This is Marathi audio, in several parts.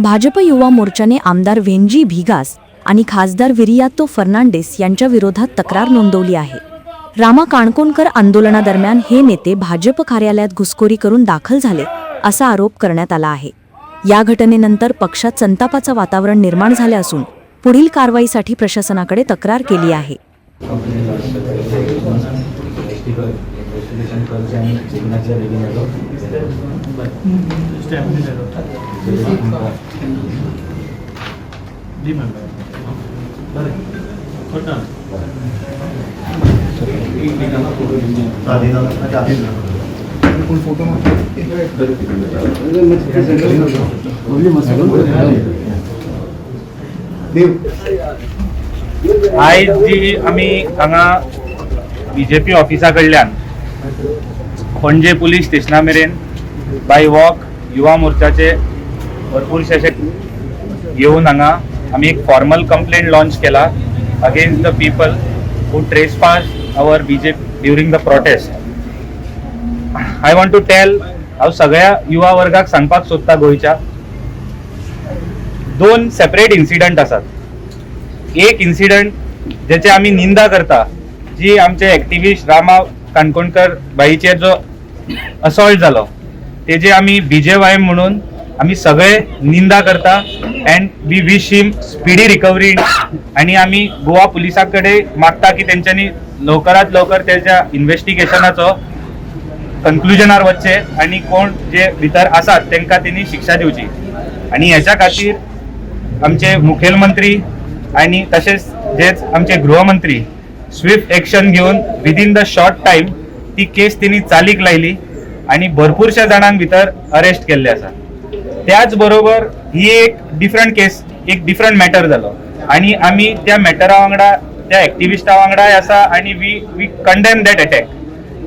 भाजप युवा मोर्चाने आमदार व्हेंजी भिगास आणि खासदार विरियातो फर्नांडिस यांच्या विरोधात तक्रार नोंदवली आहे. रामा काणकोणकर आंदोलनादरम्यान हे नेते भाजप कार्यालयात घुसखोरी करून दाखल झाले असा आरोप करण्यात आला आहे. या घटनेनंतर पक्षात संतापाचं वातावरण निर्माण झाले असून पुढील कारवाईसाठी प्रशासनाकडे तक्रार केली आहे. इन्व्हेस्टिगेशन करचे आणि सिग्नेचर बेगीन येतो आयज जी आमी हांगा बी जे पी ऑफिसा कडल्यान पणजे पुलीस स्टेशना मेरेन बाय वॉक युवा मोर्चाचे भरपूरशे असे येवन हांगा आमी एक फॉर्मल कंप्लेंट लॉन्च केला against the people who trespass our B J during the protest I want to tell हांव सगळ्या युवा वर्गाक सांगपाक सोदता गोंयच्या. दोन सेपरेट इन्सिडंट आसात. एक इन्सिडंट ज्याची आम्ही निंदा करता जी आमचे एक्टिविस्ट रामा काणकोणकर बाईचेर जो असॉल्ट जालो तेजे आमी बीजेवाय म्हणून आमी सगळे निंदा करता and we wish him speedy recovery आणि आमी गोवा पुलिसा कडेन मागता की तेंच्यांनी लवकरात लवकर त्याच्या इन्व्हेस्टिगेशनाचो कन्क्लुजनार वचचे आणि कोण जे भितर आसात तांकां तेणी शिक्षा दिवची आणि ह्याच्या खातीर आमचे मुखेलमंत्री आणि तसेच जेच आमचे गृहमंत्री स्विफ्ट एक्शन घेऊन विदिन द शॉर्ट टाईम ती केस तिणी चालीक लायली आणि भरपूरशा जाणांक भितर अरेस्ट केल्ले आसा त्याच बरोबर ही एक डिफरंट केस एक डिफरंट मॅटर जालो आणि आम्ही त्या मॅटरा वांगडा त्या एक्टिविस्टा वांगडाय आसा आणि we we condemn that attack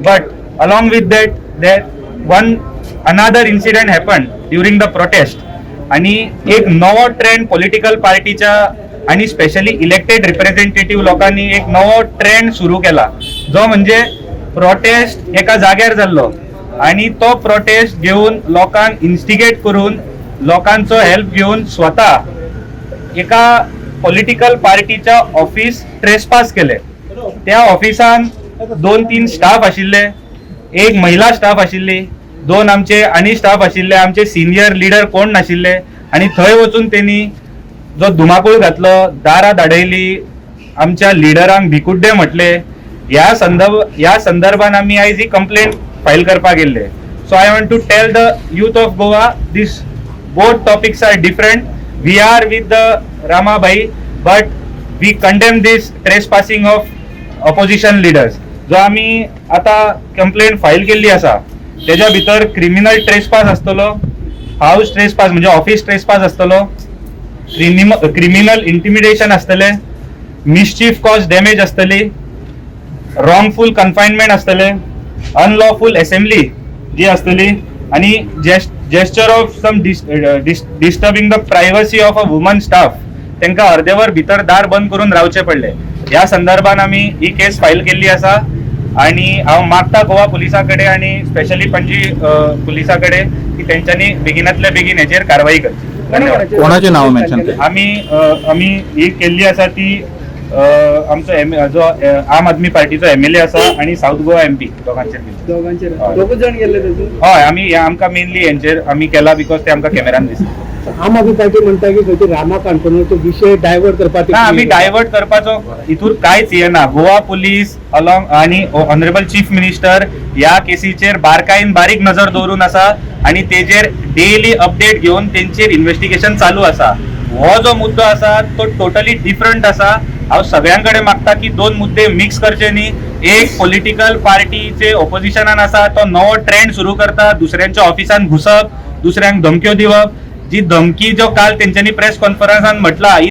but along with that that one another incident happen during the protest आणि एक नवो ट्रेंड पॉलिटिकल पार्टीच्या आणि स्पेशली इलेक्टेड रिप्रेझेंटेटिव्ह लोकांनी एक नवो ट्रेंड सुरू केला. जो म्हणजे प्रोटेस्ट एका जाग्यार जाल्लो आणि तो प्रोटेस्ट घेऊन लोकांक इन्स्टिगेट करून लोकांचो हेल्प घेऊन स्वतः एका पॉलिटिकल पार्टीच्या ऑफिस ट्रेसपास केले. त्या ऑफिसान दोन तीन स्टाफ आशिल्ले. एक महिला स्टाफ आशिल्ली दोन आमचे आणि स्टाफ आशिल्ले आमचे सिनियर लिडर कोण नाशिल्ले आणि थंय वचून त्यांनी जो धुमाकूळ घातलो दारां धाडयली आमच्या लिडरांक भिकुड्डे म्हटले ह्या संदर्भ ह्या संदर्भान आमी आयज ही कंप्लेंट फायल करपाक गेल्ले so I want to tell the youth of Goa these both topics are different we are with the Ramabai but we condemn these trespassing of opposition leaders जो आम्ही आता कंप्लेंट फाईल केल्ली आसा तेज्या भितर क्रिमिनल ट्रेसपास आसतलो हाऊस ट्रेसपास म्हणजे ऑफिस ट्रेसपास आसतलो क्रिमिनल इंटिमिडेशन असतले मिसचीफ कॉज डॅमेज आसतली रॉंगफुल कन्फाइनमेंट आसतले अनलॉफुल असेंब्ली जी आसतली आणि gesture of some disturbing the privacy of a woman staff त्यांना अर्देवर भितर दार बंद करून रावचे पडले. ह्या संदर्भात आमी ही केस फायल केल्ली आसा आणि हांव मागता गोवा पुलिसा कडेन आणि स्पेशली पणजी पुलिसा कडेन की तेंच्यांनी बेगिनातल्या बेगीन हेचेर कारवाई करची. धन्यवाद. कोणाचे नाव मेन्शन केले? आम्ही आम्ही ही केल्ली आसा ती अ, आमचो एम जो आम आदमी पार्टीचो एम एल ए आसा आणि साऊथ गोवा एम पी दोगांचेर. दोघांचे. हय. आमी आमकां मेनली हेंचेर आमी केला बिकॉज ते आमकां कॅमेरान दिसता आम आदमी पार्टी म्हणटा की खंय रामा काणकोण तो विषय डायव्हर्ट करपाक ना आमी डायवर्ट करपाचो. हितूर कांयच येना गोवा पुलीस अलॉंग आणि ऑनरेबल चीफ मिनिस्टर ह्या केसीचेर बारकायेन बारीक नजर दवरून आसा आणि तेजेर डेली अपडेट घेवन तेंचेर इन्व्हेस्टिगेशन चालू आसा हो जो मुद्दो आसा तो टोटली डिफरंट आसा हांव सगळ्यांकडे मागता की दोन मुद्दे मिक्स करचे न्ही एक पॉलिटिकल पार्टीचे ऑपोजिशनान आसा तो नवो ट्रेंड सुरू करता. दुसऱ्यांच्या ऑफिसान घुसप. दुसऱ्यांक धमक्यो दिवप. जी धमकी जो काल तेंच्यांनी प्रेस कॉन्फरन्सान म्हटला ही